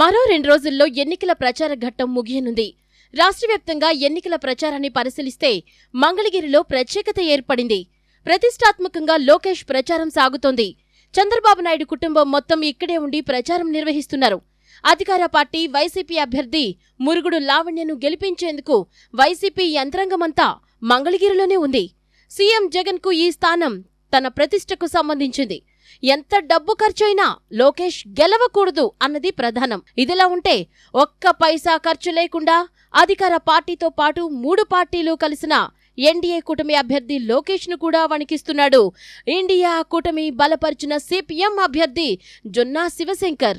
మరో రెండు రోజుల్లో ఎన్నికల ప్రచార ఘట్టం ముగియనుంది. రాష్ట్ర వ్యాప్తంగా ఎన్నికల ప్రచారాన్ని పరిశీలిస్తే మంగళగిరిలో ప్రత్యేకత ఏర్పడింది. ప్రతిష్టాత్మకంగా లోకేష్ ప్రచారం సాగుతోంది. చంద్రబాబు నాయుడు కుటుంబం మొత్తం ఇక్కడే ఉండి ప్రచారం నిర్వహిస్తున్నారు. అధికార పార్టీ వైసీపీ అభ్యర్థి మురుగుడు లావణ్యను గెలిపించేందుకు వైసీపీ యంత్రాంగమంతా మంగళగిరిలోనే ఉంది. సీఎం జగన్కు ఈ స్థానం తన ప్రతిష్టకు సంబంధించింది. ఎంత డబ్బు ఖర్చైనా లోకేష్ గెలవకూడదు అన్నది ప్రధానం. ఇదిలా ఉంటే ఒక్క పైసా ఖర్చు లేకుండా అధికార పార్టీతో పాటు మూడు పార్టీలు కలిసిన ఎన్డీఏ కూటమి అభ్యర్థి లోకేష్ను కూడా వణికిస్తున్నాడు. ఇండియా కూటమి బలపరిచిన సిపిఎం అభ్యర్థి జొన్నా శివశంకర్.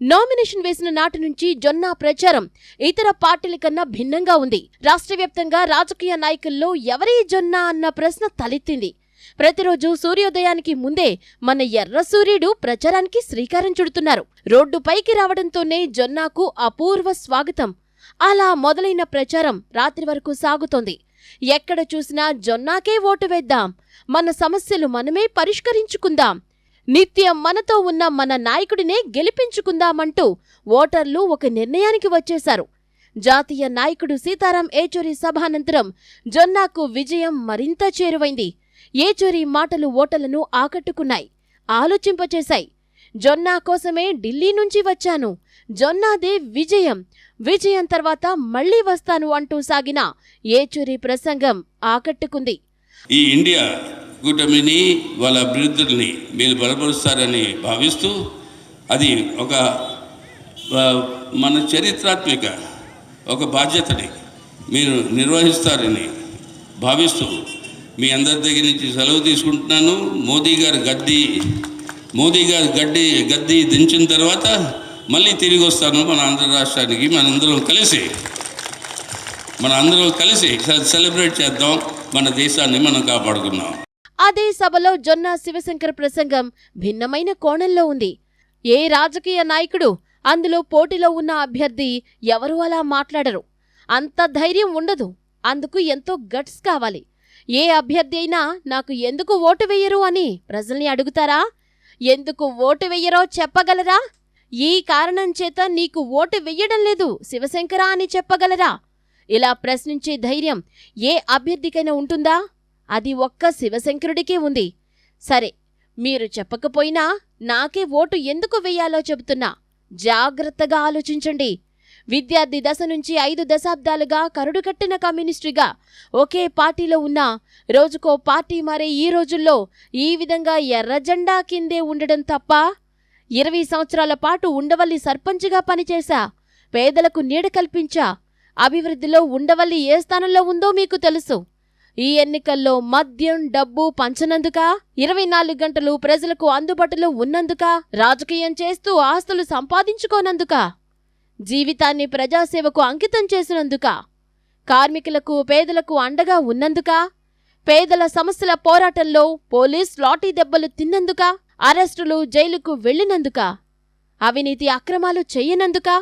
నామినేషన్ వేసిన నాటి నుంచి జొన్నా ప్రచారం ఇతర పార్టీల కన్నా భిన్నంగా ఉంది. రాష్ట్ర వ్యాప్తంగా రాజకీయ నాయకుల్లో ఎవరి జొన్నా అన్న ప్రశ్న తలెత్తింది. ప్రతిరోజు సూర్యోదయానికి ముందే మన ఎర్ర సూర్యుడు ప్రచారానికి శ్రీకారం చుడుతున్నారు. రోడ్డు పైకి రావడంతోనే జొన్నాకు అపూర్వ స్వాగతం. అలా మొదలైన ప్రచారం రాత్రి వరకు సాగుతోంది. ఎక్కడ చూసినా జొన్నాకే ఓటు వేద్దాం. మన సమస్యలు మనమే పరిష్కరించుకుందాం. నిత్యం మనతో ఉన్న మన నాయకుడినే గెలిపించుకుందామంటూ ఓటర్లు ఒక నిర్ణయానికి వచ్చేశారు. జాతీయ నాయకుడు సీతారాం ఏచూరి సభానంతరం జొన్నాకు విజయం మరింత చేరువైంది. ఏచూరి మాటలు ఓటలను ఆకట్టుకున్నాయి ఆలోచింపచేశాయి. జొన్నా కోసమే ఢిల్లీ నుంచి వచ్చాను. జొన్నాదే విజయం. విజయం తర్వాత మళ్ళీ వస్తాను అంటూ సాగిన ఏచూరి ప్రసంగం ఆకట్టుకుంది. ఈ ఇండియా కూటమిని వాళ్ళ అభివృద్ధుల్ని మీరు బలపరుస్తారని భావిస్తూ అది ఒక మన చరిత్రాత్మక ఒక బాధ్యతని మీరు నిర్వహిస్తారని భావిస్తూ మీ అందరి దగ్గర నుంచి సెలవు తీసుకుంటున్నాను. మోదీ గారు గద్దీ మోదీ గారు గడ్డి గద్దీ దించిన తర్వాత మళ్ళీ తిరిగి వస్తాను మన ఆంధ్ర రాష్ట్రానికి. మనందరం కలిసి మన అందరం కలిసి సెలబ్రేట్ చేద్దాం. మన దేశాన్ని మనం కాపాడుకున్నాం అదే సభలో జొన్న శివశంకర్ ప్రసంగం భిన్నమైన కోణంలో ఉంది. ఏ రాజకీయ నాయకుడు అందులో పోటీలో ఉన్న అభ్యర్థి ఎవరు అలా మాట్లాడరు? అంత ధైర్యం ఉండదు. అందుకు ఎంతో గట్స్ కావాలి. ఏ అభ్యర్థి అయినా నాకు ఎందుకు ఓటు వెయ్యరు అని ప్రజల్ని అడుగుతారా? ఎందుకు ఓటు వెయ్యరో చెప్పగలరా? ఈ కారణం చేత నీకు ఓటు వెయ్యడం లేదు శివశంకరా అని చెప్పగలరా? ఇలా ప్రశ్నించే ధైర్యం ఏ అభ్యర్థికైనా ఉంటుందా? అది ఒక్క శివశంకరుడికే ఉంది. సరే మీరు చెప్పకపోయినా నాకే ఓటు ఎందుకు వెయ్యాలో చెబుతున్నా. జాగ్రత్తగా ఆలోచించండి. విద్యార్థి దశ నుంచి ఐదు దశాబ్దాలుగా కరుడుకట్టిన కమ్యూనిస్టుగా ఒకే పార్టీలో ఉన్న రోజుకో పార్టీ మారే ఈ రోజుల్లో ఈ విధంగా ఎర్రజెండా కిందే ఉండడం తప్ప ఇరవై సంవత్సరాల పాటు ఉండవల్లి సర్పంచ్గా పనిచేశా పేదలకు నీడ కల్పించా అభివృద్ధిలో ఉండవల్లి ఏ స్థానంలో ఉందో మీకు తెలుసు. ఈ ఎన్నికల్లో మద్యం డబ్బు పంచనందుక? ఇరవై నాలుగు గంటలు ప్రజలకు అందుబాటులో ఉన్నందుక? రాజకీయం చేస్తూ ఆస్తులు సంపాదించుకోనందుక? జీవితాన్ని ప్రజాసేవకు అంకితం చేసినందుక కార్మికులకు పేదలకు అండగా ఉన్నందుక పేదల సమస్యల పోరాటంలో పోలీస్ లాఠీ దెబ్బలు తిన్నందుక అరెస్టులు జైలుకు వెళ్ళినందుక అవినీతి అక్రమాలు చెయ్యనందుకా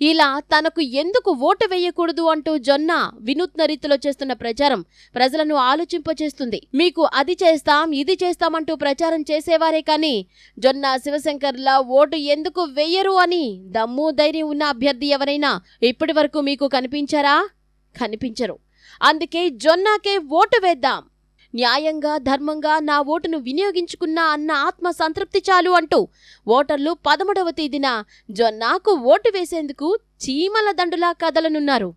ఇలా తనకు ఎందుకు ఓటు వేయకూడదు అంటూ జొన్న వినూత్న రీతిలో చేస్తున్న ప్రచారం ప్రజలను ఆలోచింపచేస్తుంది. మీకు అది చేస్తాం ఇది చేస్తామంటూ ప్రచారం చేసేవారే కాని జొన్న శివశంకర్లా ఓటు ఎందుకు వెయ్యరు అని దమ్ము ధైర్యం ఉన్న అభ్యర్థి ఎవరైనా ఇప్పటి వరకు మీకు కనిపించారా? కనిపించరు. అందుకే జొన్నాకే ఓటు వేద్దాం. న్యాయంగా ధర్మంగా నా ఓటును వినియోగించుకున్నా అన్న ఆత్మ సంతృప్తి చాలు అంటూ ఓటర్లు పదమూడవ తేదీన జొన్నాకు ఓటు వేసేందుకు చీమల దండులా కదలనున్నారు.